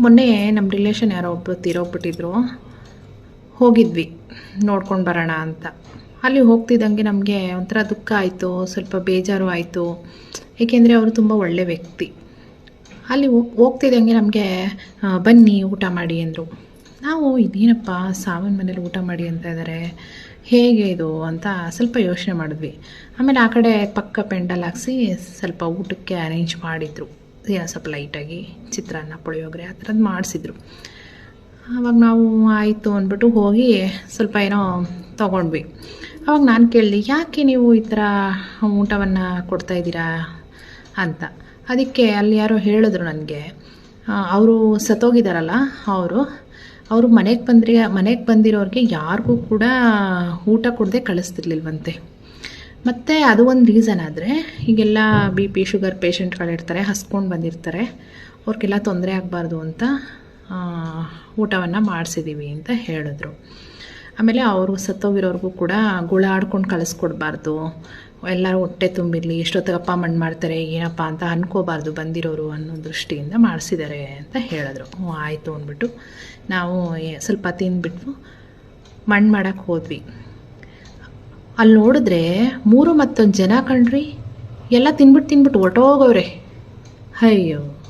ಮೊನ್ನೆ ನಮ್ಮ ರಿಲೇಷನ್ ಯಾರೋ ಒಬ್ಬರು ತೀರೋಗ್ಬಿಟ್ಟಿದ್ರು ಹೋಗಿದ್ವಿ, ನೋಡ್ಕೊಂಡು ಬರೋಣ ಅಂತ. ಅಲ್ಲಿ ಹೋಗ್ತಿದ್ದಂಗೆ ನಮಗೆ ಒಂಥರ ದುಃಖ ಆಯಿತು, ಸ್ವಲ್ಪ ಬೇಜಾರು ಆಯಿತು. ಏಕೆಂದರೆ ಅವರು ತುಂಬ ಒಳ್ಳೆ ವ್ಯಕ್ತಿ. ಅಲ್ಲಿ ಹೋಗ್ತಿದ್ದಂಗೆ ನಮಗೆ ಬನ್ನಿ, ಊಟ ಮಾಡಿ ಅಂದರು. ನಾವು ಇದೇನಪ್ಪ, ಸಾವಿನ ಮನೇಲಿ ಊಟ ಮಾಡಿ ಅಂತ ಇದ್ದಾರೆ ಹೇಗೆ ಇದು ಅಂತ ಸ್ವಲ್ಪ ಯೋಚನೆ ಮಾಡಿದ್ವಿ. ಆಮೇಲೆ ಆ ಕಡೆ ಪಕ್ಕ ಪೆಂಡಲ್ ಹಾಕ್ಸಿ ಸ್ವಲ್ಪ ಊಟಕ್ಕೆ ಅರೇಂಜ್ ಮಾಡಿದರು. ಸ್ವಲ್ಪ ಲೈಟಾಗಿ ಚಿತ್ರಾನ್ನ ಪುಳಿಯೋಗರೆ ಆ ಥರದ್ದು ಮಾಡಿಸಿದ್ರು. ಆವಾಗ ನಾವು ಆಯಿತು ಅಂದ್ಬಿಟ್ಟು ಹೋಗಿ ಸ್ವಲ್ಪ ಏನೋ ತೊಗೊಂಡ್ವಿ. ಆವಾಗ ನಾನು ಕೇಳಿದೆ, ಯಾಕೆ ನೀವು ಈ ಥರ ಊಟವನ್ನು ಕೊಡ್ತಾಯಿದ್ದೀರಾ ಅಂತ. ಅದಕ್ಕೆ ಅಲ್ಲಿ ಯಾರೋ ಹೇಳಿದ್ರು ನನಗೆ. ಅವರು ಸತ್ತೋಗಿದ್ದಾರಲ್ಲ ಅವರು. ಅವರು ಮನೆಗೆ ಬಂದ್ರೆ, ಮನೆಗೆ ಬಂದಿರೋರಿಗೆ ಯಾರಿಗೂ ಕೂಡ ಊಟ ಕೊಡದೆ ಕಳಿಸ್ತಿರ್ಲಿಲ್ವಂತೆ. ಮತ್ತು ಅದು ಒಂದು ರೀಸನ್ ಆದರೆ ಈಗೆಲ್ಲ ಬಿ ಪಿ ಶುಗರ್ ಪೇಷಂಟ್ಗಳಿರ್ತಾರೆ ಹಸ್ಕೊಂಡು ಬಂದಿರ್ತಾರೆ. ಅವ್ರಿಗೆಲ್ಲ ತೊಂದರೆ ಆಗಬಾರ್ದು ಅಂತ ಊಟವನ್ನು ಮಾಡಿಸಿದ್ದೀವಿ ಅಂತ ಹೇಳಿದ್ರು. ಆಮೇಲೆ ಅವರು ಸತ್ತೋಗಿರೋರ್ಗೂ ಕೂಡ ಗುಳಾಡ್ಕೊಂಡು ಕಳಿಸ್ಕೊಡ್ಬಾರ್ದು. ಎಲ್ಲರೂ ಹೊಟ್ಟೆ ತುಂಬಿರಲಿ ಎಷ್ಟೊತ್ತಿಗಪ್ಪ ಮಣ್ಣು ಮಾಡ್ತಾರೆ, ಏನಪ್ಪ ಅಂತ ಅನ್ಕೋಬಾರ್ದು ಬಂದಿರೋರು ಅನ್ನೋ ದೃಷ್ಟಿಯಿಂದ ಮಾಡಿಸಿದ್ದಾರೆ ಅಂತ ಹೇಳಿದ್ರು. ಹ್ಞೂ ಆಯಿತು ಅಂದ್ಬಿಟ್ಟು ನಾವು ಸ್ವಲ್ಪ ತಿಂದುಬಿಟ್ಟು ಮಣ್ಣು ಮಾಡೋಕ್ಕೆ ಹೋದ್ವಿ. ಅಲ್ಲಿ ನೋಡಿದ್ರೆ ಮೂರು ಮತ್ತೊಂದು ಜನ ಕಣ್ರಿ. ಎಲ್ಲ ತಿನ್ಬಿಟ್ಟು ತಿನ್ಬಿಟ್ಟು ಹೊರ್ಟೋಗವ್ರೆ. ಅಯ್ಯೋ.